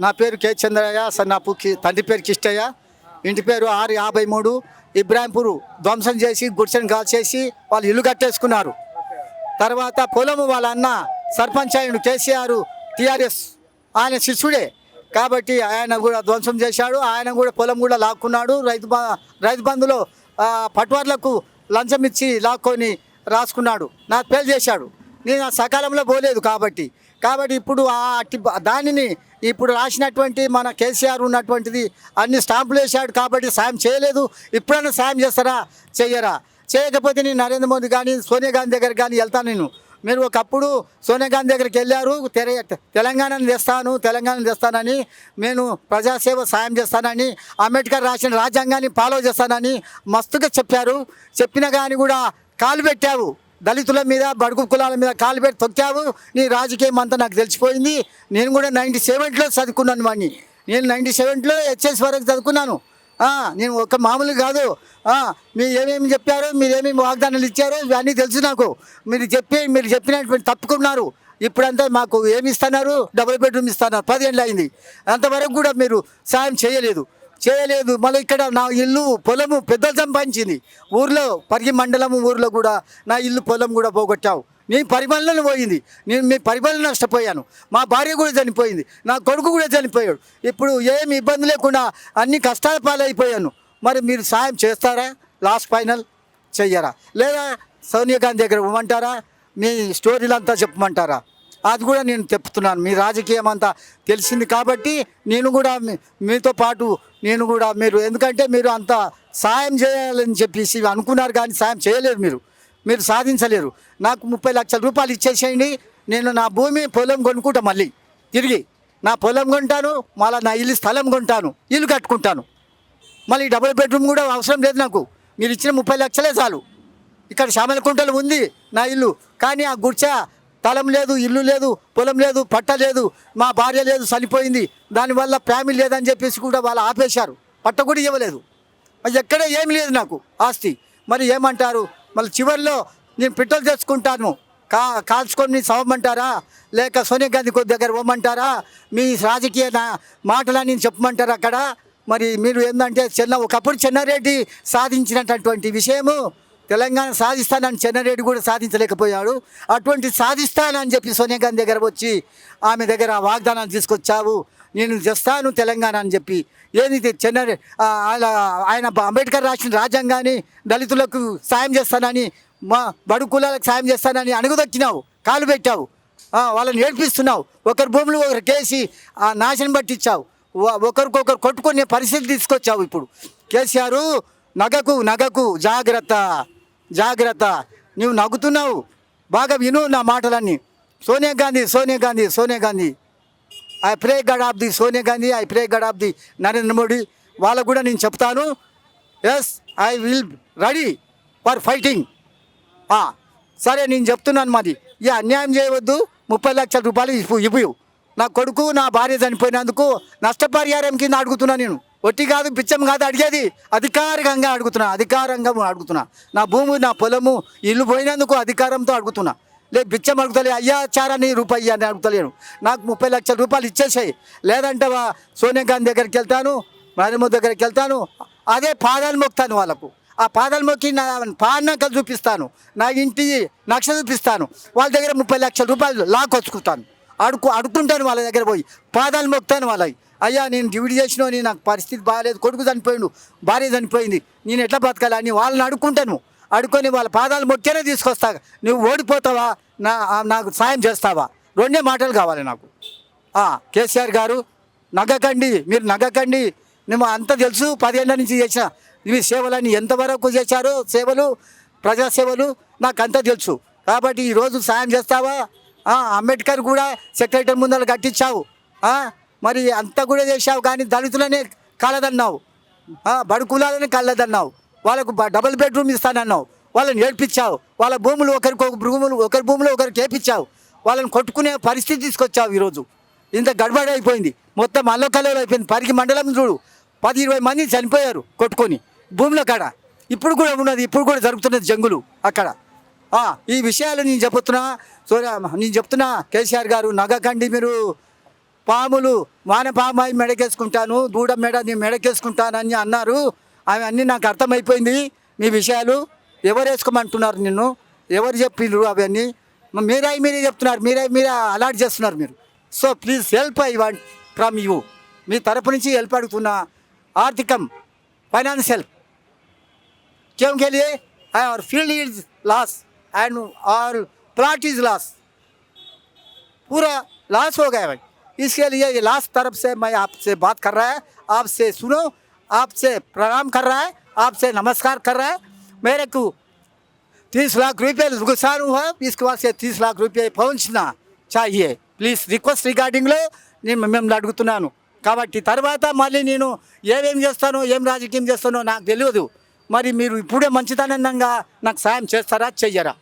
నా పేరు కే చంద్రయ్య సన్నాపు పుక్కి తండ్రి పేరు కిష్టయ్య. ఇంటి పేరు ఆరు యాభై మూడు. ఇబ్రాహింపూర్ ధ్వంసం చేసి గుడిసెను కాల్చేసి వాళ్ళు ఇల్లు కట్టేసుకున్నారు. తర్వాత పొలము వాళ్ళ అన్న సర్పంచ్ ఆయన కేసీఆర్ టీఆర్ఎస్ ఆయన శిష్యుడే. కాబట్టి ఆయన కూడా ధ్వంసం చేశాడు. ఆయన కూడా పొలం కూడా లాక్కున్నాడు. రైతు బ- రైతు బంధులో పట్వార్లకు లంచం ఇచ్చి లాక్కొని రాసుకున్నాడు. నాకు పేరు చేశాడు. నేను సకాలంలో పోలేదు కాబట్టి. కాబట్టి ఇప్పుడు ఆ అట్టి దానిని ఇప్పుడు రాసినటువంటి మన కేసీఆర్ ఉన్నటువంటిది అన్ని స్టాంపులు వేశాడు కాబట్టి సాయం చేయలేదు. ఇప్పుడైనా సాయం చేస్తారా? చెయ్యరా? చేయకపోతే నేను నరేంద్ర మోదీ కానీ సోనియా గాంధీ దగ్గర కానీ వెళ్తాను నేను. మీరు ఒకప్పుడు సోనియా గాంధీ దగ్గరికి వెళ్ళారు తెర తెలంగాణను తెస్తాను తెలంగాణను తెస్తానని నేను ప్రజాసేవ సాయం చేస్తానని అంబేద్కర్ రాసిన రాజ్యాంగాన్ని ఫాలో చేస్తానని మస్తుగా చెప్పారు. చెప్పిన కానీ కూడా కాలు పెట్టావు. దళితుల మీద బడుగు కులాల మీద కాలు పెట్టి తొక్కావు. నీ రాజకీయం అంతా నాకు తెలిసిపోయింది. నేను కూడా నైంటీ సెవెంట్లో చదువుకున్నాను వాడిని నేను నైంటీ సెవెంట్లో హెచ్ఎస్ వరకు చదువుకున్నాను. నేను ఒక మామూలు కాదు. మీరు ఏమేమి చెప్పారు మీరు ఏమేమి వాగ్దానాలు ఇచ్చారో ఇవన్నీ తెలుసు నాకు. మీరు చెప్పి మీరు చెప్పినటువంటి తప్పుకున్నారు. ఇప్పుడంతా మాకు ఏమి ఇస్తున్నారు? డబుల్ బెడ్రూమ్ ఇస్తున్నారు. పదిహేళ్ళు అయింది. అంతవరకు కూడా మీరు సాయం చేయలేదు. చేయలేదు. మళ్ళీ ఇక్కడ నా ఇల్లు పొలము పెద్దలు సంపాదించింది. ఊర్లో పరిగి మండలము ఊర్లో కూడా నా ఇల్లు పొలం కూడా పోగొట్టావు. నీ పరిపాలన పోయింది. నేను మీ పరిపాలన నష్టపోయాను. మా భార్య కూడా చనిపోయింది. నా కొడుకు కూడా చనిపోయాడు. ఇప్పుడు ఏమి ఇబ్బంది లేకుండా అన్ని కష్టాల పాలైపోయాను. మరి మీరు సాయం చేస్తారా? లాస్ట్ ఫైనల్ చెయ్యరా? లేదా సోనియా గాంధీ దగ్గర ఇవ్వమంటారా? మీ స్టోరీలు అంతా చెప్పమంటారా? అది కూడా నేను చెప్తున్నాను. మీ రాజకీయం అంతా తెలిసింది కాబట్టి నేను కూడా మీతో పాటు నేను కూడా మీరు ఎందుకంటే మీరు అంత సాయం చేయాలని చెప్పేసి అనుకున్నారు కానీ సాయం చేయలేరు మీరు. మీరు సాధించలేరు. నాకు ముప్పై లక్షల రూపాయలు ఇచ్చేసేయండి. నేను నా భూమి పొలం కొనుక్కుంటా మళ్ళీ. తిరిగి నా పొలం కొంటాను మళ్ళీ నా ఇల్లు స్థలం కొంటాను ఇల్లు కట్టుకుంటాను. మళ్ళీ డబుల్ బెడ్రూమ్ కూడా అవసరం లేదు నాకు. మీరు ఇచ్చిన ముప్పై లక్షలే చాలు. ఇక్కడ శ్యామలకుంటలు ఉంది నా ఇల్లు. కానీ ఆ గుడ్చా తలం లేదు ఇల్లు లేదు పొలం లేదు పట్ట లేదు మా భార్య లేదు చనిపోయింది. దానివల్ల ఫ్యామిలీ లేదని చెప్పేసి కూడా వాళ్ళు ఆపేశారు. పట్ట కూడా ఇవ్వలేదు. అది ఎక్కడ ఏమి లేదు నాకు ఆస్తి. మరి ఏమంటారు? మళ్ళీ చివరిలో నేను పెట్రోల్ తెచ్చుకుంటాను. కా కాల్చుకొని చదవమంటారా? లేక సోనియా గాంధీ కొద్ది దగ్గర పోమంటారా? మీ రాజకీయ మాటలని చెప్పమంటారా అక్కడ? మరి మీరు ఏంటంటే చిన్న ఒకప్పుడు చెన్నారెడ్డి సాధించినటువంటి విషయము. తెలంగాణ సాధిస్తానని చెన్నారెడ్డి కూడా సాధించలేకపోయాడు. అటువంటి సాధిస్తానని చెప్పి సోనియా గాంధీ దగ్గర వచ్చి ఆమె దగ్గర వాగ్దానాలు తీసుకొచ్చావు. నేను చేస్తాను తెలంగాణ అని చెప్పి. ఏది చెన్నారెడ్డి ఆయన ఆయన అంబేద్కర్ రాసిన రాజ్యాంగాన్ని దళితులకు సాయం చేస్తానని మా బడు కులాలకు సాయం చేస్తానని అణుగుదొక్కినావు కాలు పెట్టావు. వాళ్ళని ఏడ్పిస్తున్నావు. ఒకరి భూములు ఒకరు కేసి ఆ నాశనం పట్టించావు. ఒకరికొకరు కొట్టుకునే పరిస్థితి తీసుకొచ్చావు ఇప్పుడు. కేసీఆర్ నగకు నగకు జాగ్రత్త. జాగ్రత్త. నువ్వు నవ్వుతున్నావు బాగా విను నా మాటలన్నీ. Sonia Gandhi Sonia Gandhi Sonia Gandhi. I pray God of the Sonia Gandhi I pray God of the Narendra Modi. వాళ్ళకు కూడా నేను చెప్తాను. Yes I will ready for fighting సరే నేను చెప్తున్నాను మాది ఇక అన్యాయం చేయవద్దు. ముప్పై లక్షల రూపాయలు ఇవ్వు ఇవ్వు నా కొడుకు నా భార్య చనిపోయినందుకు నష్టపరిహారం కింద అడుగుతున్నా నేను. ఒట్టి కాదు పిచ్చం కాదు అడిగేది. అధికారికంగా అడుగుతున్నా అధికారంగా అడుగుతున్నా. నా భూమి నా పొలము ఇల్లు పోయినందుకు అధికారంతో అడుగుతున్నా. లేదు బిచ్చం అడుగుతలే అయ్యా చారని రూపాయి అని అడుగుతలేను. నాకు ముప్పై లక్షల రూపాయలు ఇచ్చేసాయి. లేదంటే సోనియా గాంధీ దగ్గరికి వెళ్తాను నరేంద్ర దగ్గరికి వెళ్తాను అదే పాదాలు మొక్తాను వాళ్ళకు. ఆ పాదాలు మొక్కి నా పాడినాకలు చూపిస్తాను నా ఇంటి నక్ష చూపిస్తాను వాళ్ళ దగ్గర ముప్పై లక్షల రూపాయలు లాక్కొచ్చుకుంటాను. అడుకు అడుక్కుంటాను వాళ్ళ దగ్గర పోయి పాదాలు మొక్తాను వాళ్ళవి. అయ్యా నేను డ్యూటీ చేసిన నాకు పరిస్థితి బాగాలేదు కొడుకు చనిపోయిండు భార్య చనిపోయింది నేను ఎట్లా బతకాలి? అని వాళ్ళని అడుక్కుంటాను. అడుకొని వాళ్ళ పాదాలు మొట్టేనే తీసుకొస్తా. నువ్వు ఓడిపోతావా? నా నాకు సాయం చేస్తావా? రెండే మాటలు కావాలి నాకు. కేసీఆర్ గారు నగ్గకండి మీరు నగకండి. మేము అంత తెలుసు పదేళ్ళ నుంచి చేసిన మీ సేవలని ఎంతవరకు చేశారో సేవలు ప్రజాసేవలు నాకు అంతా తెలుసు. కాబట్టి ఈరోజు సాయం చేస్తావా? అంబేద్కర్ కూడా సెక్రటరీ ముందర కట్టించావు. మరి అంతా కూడా చేశావు కానీ దళితులనే కలదన్నావు బడు కులాలని కలదన్నావు వాళ్ళకు డబుల్ బెడ్రూమ్ ఇస్తానన్నావు. వాళ్ళని ఏడ్పించావు. వాళ్ళ భూములు ఒకరికి ఒక భూములు ఒకరి భూములు ఒకరికి ఏపించావు వాళ్ళని కొట్టుకునే పరిస్థితి తీసుకొచ్చావు ఈరోజు. ఇంత గడబడి అయిపోయింది. మొత్తం అల్లకల్లో అయిపోయింది. పరిగి మండలం చూడు. పది ఇరవై మంది చనిపోయారు కొట్టుకొని భూముల కాడ. ఇప్పుడు కూడా ఉన్నది ఇప్పుడు కూడా జరుగుతున్నది జంగులు అక్కడ. ఈ విషయాలు నేను చెబుతున్నా. సూర్య నేను చెప్తున్నా. కేసీఆర్ గారు నగకండి మీరు. పాములు వానపాము అయి మెడకేసుకుంటాను దూడ మెడ నీ మెడకేసుకుంటానని అన్నారు అవి అన్నీ నాకు అర్థమైపోయింది మీ విషయాలు ఎవరు వేసుకోమంటున్నారు నిన్ను ఎవరు చెప్పిండ్రు అవన్నీ మ- మీరే మీరే చెప్తున్నారు మీరే మీరే అలాట్ చేస్తున్నారు మీరు so please help I want from you మీ తరపు నుంచి హెల్ప్ అడుగుతున్నా ఆర్థికం ఫైనాన్స్ హెల్ప్ क्यों के लिए और फील्ड इज लॉस एंड और प्लॉट इज लॉस पूरा लॉस हो गया भाई इसके लिए ये लास्ट तरफ से मैं आपसे बात कर रहा है आपसे सुनो आपसे प्रणाम कर रहा है आपसे नमस्कार कर रहा है मेरे को तीस लाख रुपये नुकसान हुआ इसके बाद से तीस लाख रुपये पहुंचना चाहिए ప్లీజ్ రిక్వెస్ట్ రిగార్డింగ్లో నేను మిమ్మల్ని అడుగుతున్నాను కాబట్టి తర్వాత మళ్ళీ నేను ఏమేం చేస్తానో ఏం రాజకీయం చేస్తానో నాకు తెలియదు మరి మీరు ఇప్పుడే మంచితనంగా నాకు సాయం చేస్తారా చెయ్యరా